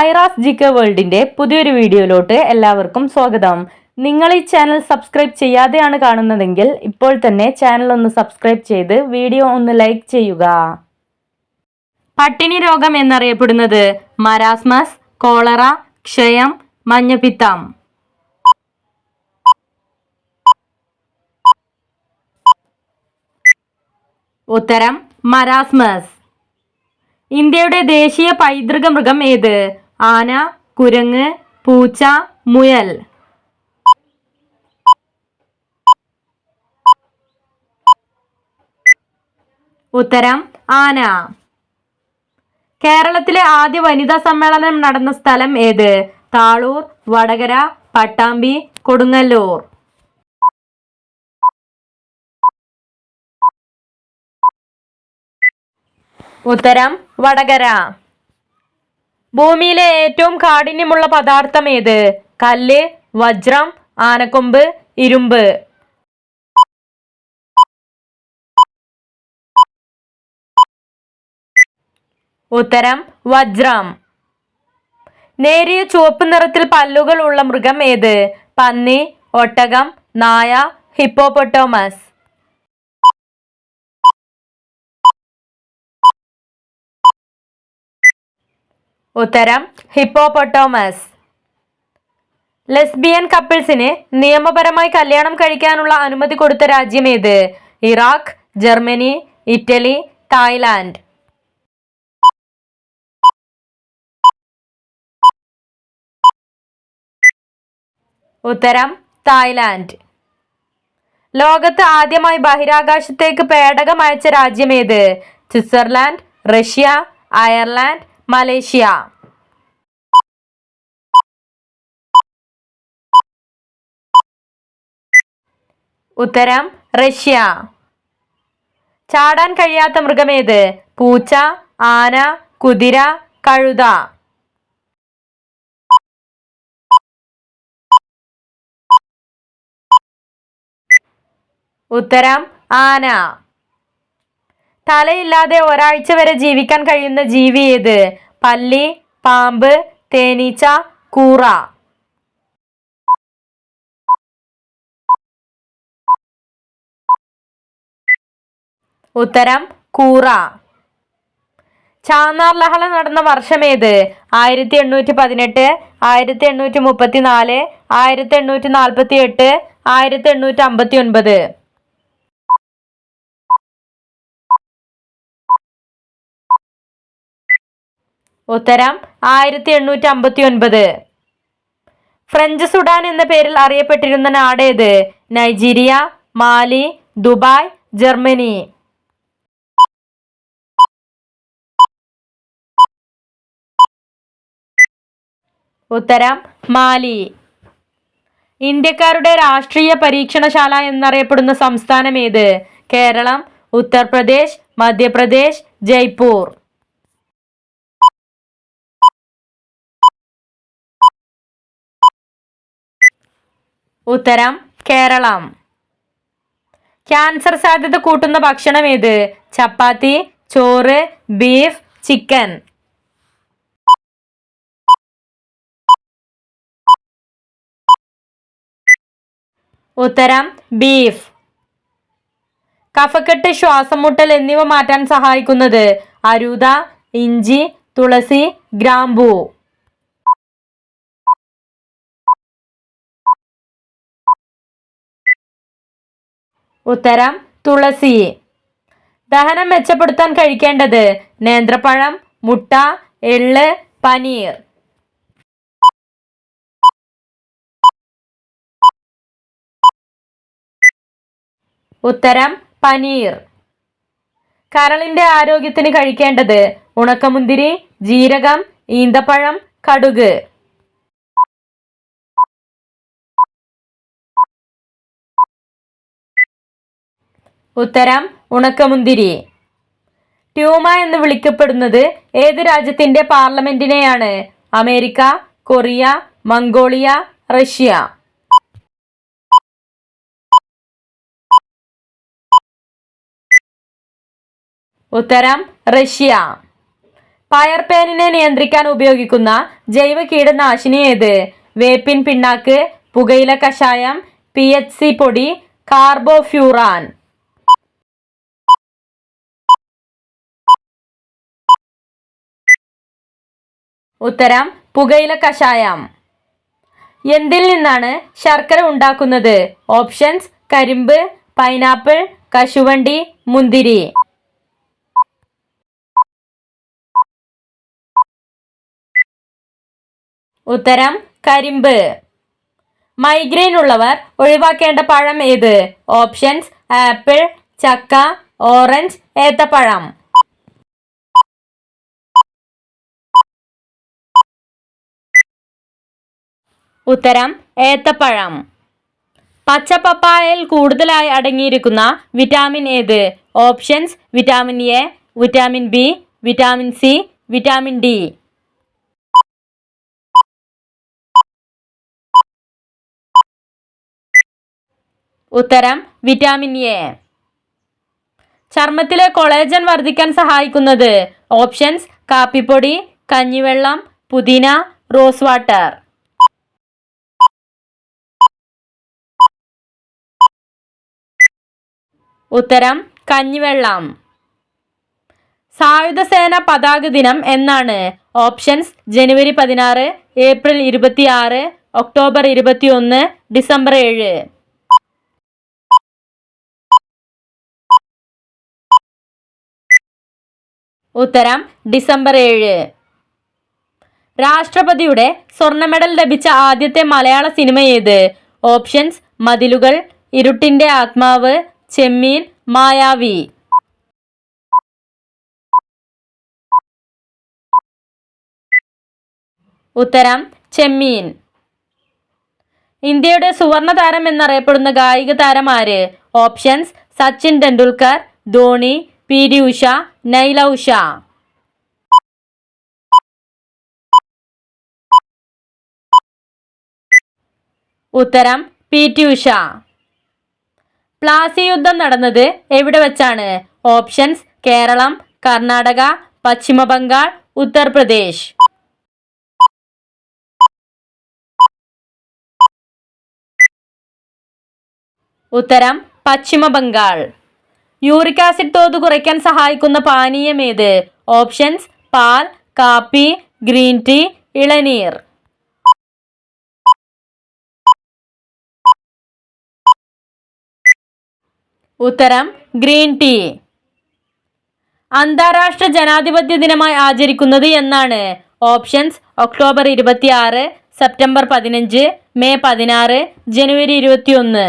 ഐറാസ് ജിക്ക വേൾഡിന്റെ പുതിയൊരു വീഡിയോയിലോട്ട് എല്ലാവർക്കും സ്വാഗതം. നിങ്ങൾ ഈ ചാനൽ സബ്സ്ക്രൈബ് ചെയ്യാതെയാണ് കാണുന്നതെങ്കിൽ ഇപ്പോൾ തന്നെ ചാനൽ ഒന്ന് സബ്സ്ക്രൈബ് ചെയ്ത് വീഡിയോ ഒന്ന് ലൈക്ക് ചെയ്യുക. പട്ടിണി രോഗം എന്നറിയപ്പെടുന്നത് മരാസ്മസ് കോളറ ക്ഷയം മഞ്ഞപ്പിത്തം. ഉത്തരം മരാസ്മസ്. ഇന്ത്യയുടെ ദേശീയ പൈതൃക മൃഗം ഏത്? ആന കുരങ്ങ് പൂച്ച മുയൽ. ഉത്തരം ആന. കേരളത്തിലെ ആദ്യ വനിതാ സമ്മേളനം നടന്ന സ്ഥലം ഏത്? താളൂർ വടകര പട്ടാമ്പി കൊടുങ്ങല്ലൂർ. ഉത്തരം വടകര. ഭൂമിയിലെ ഏറ്റവും കാഠിന്യമുള്ള പദാർത്ഥം ഏത്? കല്ല് വജ്രം ആനക്കൊമ്പ് ഇരുമ്പ്. ഉത്തരം വജ്രം. നേരിയ ചുവപ്പ് നിറത്തിൽ പല്ലുകൾ ഉള്ള മൃഗം ഏത്? പന്നി ഒട്ടകം നായ ഹിപ്പോപ്പൊട്ടോമസ്. ഉത്തരം ഹിപ്പോപൊട്ടോമസ് ലെസ്ബിയൻ കപ്പിൾസിന് നിയമപരമായി കല്യാണം കഴിക്കാനുള്ള അനുമതി കൊടുത്ത രാജ്യം ഏത്? Iraq Germany Italy Thailand. ഉത്തരം തായ്ലാൻഡ്. ലോകത്ത് ആദ്യമായി ബഹിരാകാശത്തേക്ക് പേടകം അയച്ച രാജ്യം ഏത്? Switzerland Russia Ireland Malaysia. ഉത്തരം റഷ്യ. ചാടാൻ കഴിയാത്ത മൃഗമേത്? പൂച്ച ആന കുതിര കഴുത. ഉത്തരം ആന. തലയില്ലാതെ ഒരാഴ്ച വരെ ജീവിക്കാൻ കഴിയുന്ന ജീവി ഏത്? പല്ലി പാമ്പ് തേനീച്ച കൂറ. ഉത്തരം കൂറ. ചാന്നാർ ലഹള നടന്ന വർഷമേത്? ആയിരത്തി എണ്ണൂറ്റി പതിനെട്ട് ആയിരത്തി എണ്ണൂറ്റി മുപ്പത്തി നാല് ആയിരത്തി എണ്ണൂറ്റി നാൽപ്പത്തി എട്ട് ആയിരത്തി എണ്ണൂറ്റി അമ്പത്തി ഒൻപത് ഉത്തരം ആയിരത്തി എണ്ണൂറ്റി അമ്പത്തി ഒൻപത് ഫ്രഞ്ച് സുഡാൻ എന്ന പേരിൽ അറിയപ്പെട്ടിരുന്ന നാടേത് നൈജീരിയ മാലി ദുബായ് ജർമ്മനി. ഉത്തരം മാലി. ഇന്ത്യക്കാരുടെ രാഷ്ട്രീയ പരീക്ഷണശാല എന്നറിയപ്പെടുന്ന സംസ്ഥാനം ഏത്? കേരളം ഉത്തർപ്രദേശ് മധ്യപ്രദേശ് ജയ്പൂർ. ഉത്തരം കേരളം. ക്യാൻസർ സാധ്യത കൂട്ടുന്ന ഭക്ഷണം ഏത്? ചപ്പാത്തി ചോറ് ബീഫ് ചിക്കൻ. ഉത്തരം ബീഫ്. കഫക്കെട്ട് ശ്വാസം മുട്ടൽ എന്നിവ മാറ്റാൻ സഹായിക്കുന്നത് അരൂത ഇഞ്ചി തുളസി ഗ്രാമ്പൂ. ഉത്തരം തുളസി. ദഹനം മെച്ചപ്പെടുത്താൻ കഴിക്കേണ്ടത് നേന്ത്രപ്പഴം മുട്ട എള്ള് പനീർ. ഉത്തരം പനീർ. കരളിന്റെ ആരോഗ്യത്തിന് കഴിക്കേണ്ടത് ഉണക്കമുന്തിരി ജീരകം ഈന്തപ്പഴം കടുക്. ഉത്തരം ഉണക്കമുന്തിരി. ട്യൂമ എന്ന് വിളിക്കപ്പെടുന്നത് ഏത് രാജ്യത്തിന്റെ പാർലമെന്റിനെയാണ് അമേരിക്ക കൊറിയ മംഗോളിയ റഷ്യ. ഉത്തരം റഷ്യ. പയർ പയർപേനിനെ നിയന്ത്രിക്കാൻ ഉപയോഗിക്കുന്ന ജൈവ കീടനാശിനി ഏത്? വേപ്പിൻ പിണ്ണാക്ക് പുകയില കഷായം പി എച്ച് സി പൊടി കാർബോഫ്യൂറാൻ. ഉത്തരം പുകയില കഷായം. എന്തിൽ നിന്നാണ് ശർക്കര ഉണ്ടാക്കുന്നത്? ഓപ്ഷൻസ് കരിമ്പ് പൈനാപ്പിൾ കശുവണ്ടി മുന്തിരി. ഉത്തരം കരിമ്പ്. മൈഗ്രെയിൻ ഉള്ളവർ ഒഴിവാക്കേണ്ട പഴം ഏത്? ഓപ്ഷൻസ് ആപ്പിൾ ചക്ക ഓറഞ്ച് ഏത്തപ്പഴം. ഉത്തരം ഏത്തപ്പഴം. പച്ചപ്പപ്പായയിൽ കൂടുതലായി അടങ്ങിയിരിക്കുന്ന വിറ്റാമിൻ ഏത്? Options vitamin A vitamin B vitamin C vitamin D. ഉത്തരം വിറ്റാമിൻ എ. ചർമ്മത്തിലെ കൊളേജൻ വർദ്ധിക്കാൻ സഹായിക്കുന്നത് ഓപ്ഷൻസ് കാപ്പിപ്പൊടി കഞ്ഞിവെള്ളം പുതിന റോസ് വാട്ടർ. ഉത്തരം കഞ്ഞിവെള്ളം. സായുധ സേന പതാക ദിനം എന്നാണ് ഓപ്ഷൻസ് ജനുവരി പതിനാറ് ഏപ്രിൽ ഇരുപത്തിയാറ് ഒക്ടോബർ ഇരുപത്തിയൊന്ന് ഡിസംബർ ഏഴ്. ഉത്തരം ഡിസംബർ ഏഴ്. രാഷ്ട്രപതിയുടെ സ്വർണ മെഡൽ ലഭിച്ച ആദ്യത്തെ മലയാള സിനിമ ഏത്? ഓപ്ഷൻസ് മതിലുകൾ ഇരുട്ടിന്റെ ആത്മാവ് ചെമ്മീൻ മായാവി. ഉത്തരം ചെമ്മീൻ. ഇന്ത്യയുടെ സുവർണ താരം എന്നറിയപ്പെടുന്ന ഗായിക താരം ആര് options Sachin Tendulkar Dhoni P D Usha Naila Usha ഉത്തരം പി ടി ഉഷ പ്ലാസി യുദ്ധം നടന്നത് എവിടെ വെച്ചാണ്? ഓപ്ഷൻസ് കേരളം കർണാടക പശ്ചിമ ബംഗാൾ ഉത്തർപ്രദേശ്. ഉത്തരം പശ്ചിമ ബംഗാൾ. യൂറിക് ആസിഡ് തോത് കുറയ്ക്കാൻ സഹായിക്കുന്ന പാനീയം ഏത്? ഓപ്ഷൻസ് പാൽ കാപ്പി ഗ്രീൻ ടീ ഇളനീർ. ഉത്തരം ഗ്രീൻ ടീ. അന്താരാഷ്ട്ര ജനാധിപത്യ ദിനമായി ആചരിക്കുന്നത് എന്നാണ്. ഓപ്ഷൻസ് ഒക്ടോബർ ഇരുപത്തിയാറ് സെപ്റ്റംബർ പതിനഞ്ച് മെയ് പതിനാറ് ജനുവരി ഇരുപത്തിയൊന്ന്.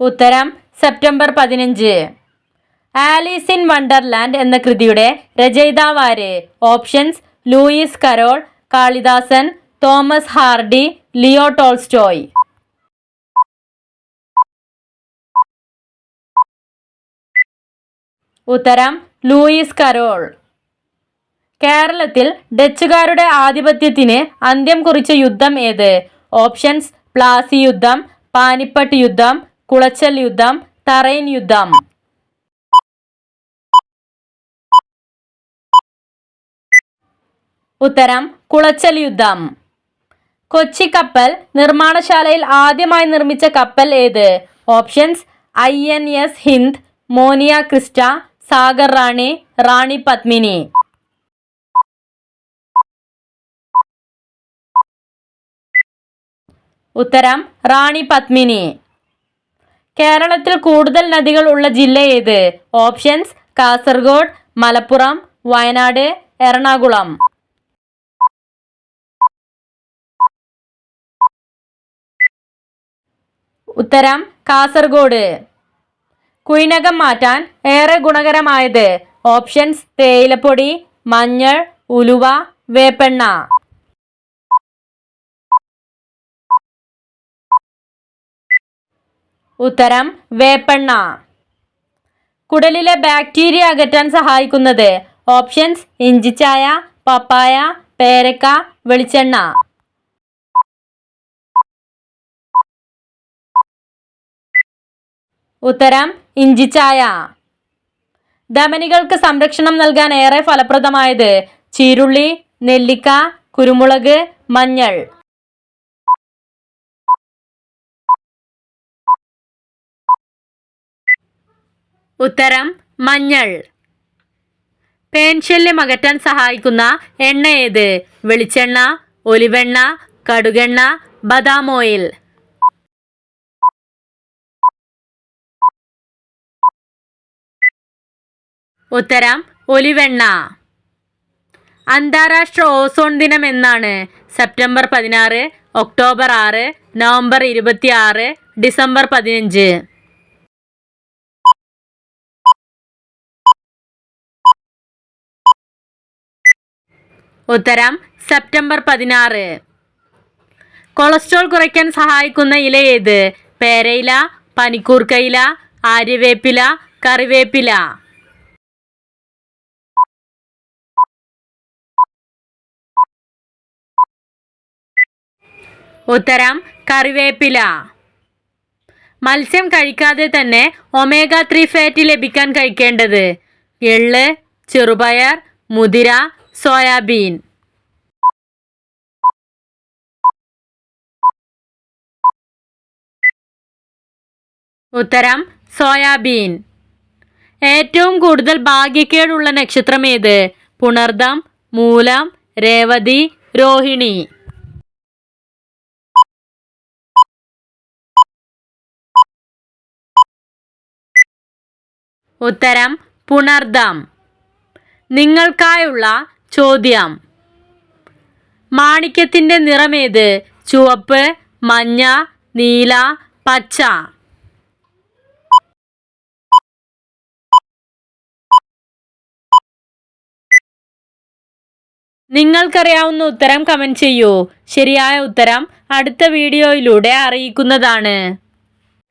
ഉത്തരം സെപ്റ്റംബർ പതിനഞ്ച്. ആലീസ് ഇൻ വണ്ടർലാൻഡ് എന്ന കൃതിയുടെ രചയിതാവാര്. Options Lewis Carroll Kalidasan Thomas Hardy Leo Tolstoy. ഉത്തരം ലൂയിസ് കരോൾ. കേരളത്തിൽ ഡച്ചുകാരുടെ ആധിപത്യത്തിന് അന്ത്യം കുറിച്ച യുദ്ധം ഏത്? ഓപ്ഷൻസ് പ്ലാസി യുദ്ധം പാനിപ്പട്ട് യുദ്ധം കുളച്ചൽ യുദ്ധം തറൈൻ യുദ്ധം. ഉത്തരം കുളച്ചൽ യുദ്ധം. കൊച്ചി കപ്പൽ നിർമ്മാണശാലയിൽ ആദ്യമായി നിർമ്മിച്ച കപ്പൽ ഏത്? Options I N S Hind മോനിയ ക്രിസ്റ്റ സാഗർ റാണി റാണി പത്മിനി. ഉത്തരം റാണി പത്മിനി. കേരളത്തിൽ കൂടുതൽ നദികൾ ഉള്ള ജില്ല ഏത്? ഓപ്ഷൻസ് കാസർഗോഡ് മലപ്പുറം വയനാട് എറണാകുളം. ഉത്തരം കാസർഗോഡ്. കുയിനകം മാറ്റാൻ ഏറെ ഗുണകരമായത് ഓപ്ഷൻസ് തേയിലപ്പൊടി മഞ്ഞൾ ഉലുവ വേപ്പെണ്ണ. ഉത്തരം വേപ്പെണ്ണ. കുടലിലെ ബാക്ടീരിയ അകറ്റാൻ സഹായിക്കുന്നത് ഓപ്ഷൻസ് ഇഞ്ചിച്ചായ പപ്പായ പേരക്ക വെളിച്ചെണ്ണ. ഉത്തരം ഇഞ്ചിച്ചായ ധമനികൾക്ക് സംരക്ഷണം നൽകാൻ ഏറെ ഫലപ്രദമായത് ചീരുള്ളി നെല്ലിക്ക കുരുമുളക് മഞ്ഞൾ. ഉത്തരം മഞ്ഞൾ. പേൻശല്യം അകറ്റാൻ സഹായിക്കുന്ന എണ്ണ ഏത്? വെളിച്ചെണ്ണ ഒലിവെണ്ണ കടുകെണ്ണ ബദാം ഓയിൽ. ഉത്തരം ഒലിവെണ്ണ. അന്താരാഷ്ട്ര ഓസോൺ ദിനം എന്നാണ് സെപ്റ്റംബർ പതിനാറ് ഒക്ടോബർ ആറ് നവംബർ ഇരുപത്തി ആറ് ഡിസംബർ പതിനഞ്ച്. ഉത്തരം സെപ്റ്റംബർ പതിനാറ്. കൊളസ്ട്രോൾ കുറയ്ക്കാൻ സഹായിക്കുന്ന ഇല ഏത്? പേരയില പനിക്കൂർക്കയില ആര്യവേപ്പില കറിവേപ്പില. ഉത്തരം കറിവേപ്പില. മത്സ്യം കഴിക്കാതെ തന്നെ ഒമേഗ ത്രീ ഫാറ്റ് ലഭിക്കാൻ കഴിക്കേണ്ടത് എള്ള് ചെറുപയർ മുതിര സോയാബീൻ. ഉത്തരം സോയാബീൻ. ഏറ്റവും കൂടുതൽ ഭാഗ്യക്കേടുള്ള നക്ഷത്രം ഏത്? പുണർദം മൂലം രേവതി രോഹിണി. ഉത്തരം പുണർദാം. നിങ്ങൾക്കായുള്ള ചോദ്യം. മാണിക്യത്തിന്റെ നിറമേത്? ചുവപ്പ് മഞ്ഞ നീല പച്ച. നിങ്ങൾക്കറിയാവുന്ന ഉത്തരം കമന്റ് ചെയ്യൂ. ശരിയായ ഉത്തരം അടുത്ത വീഡിയോയിലൂടെ അറിയിക്കുന്നതാണ്.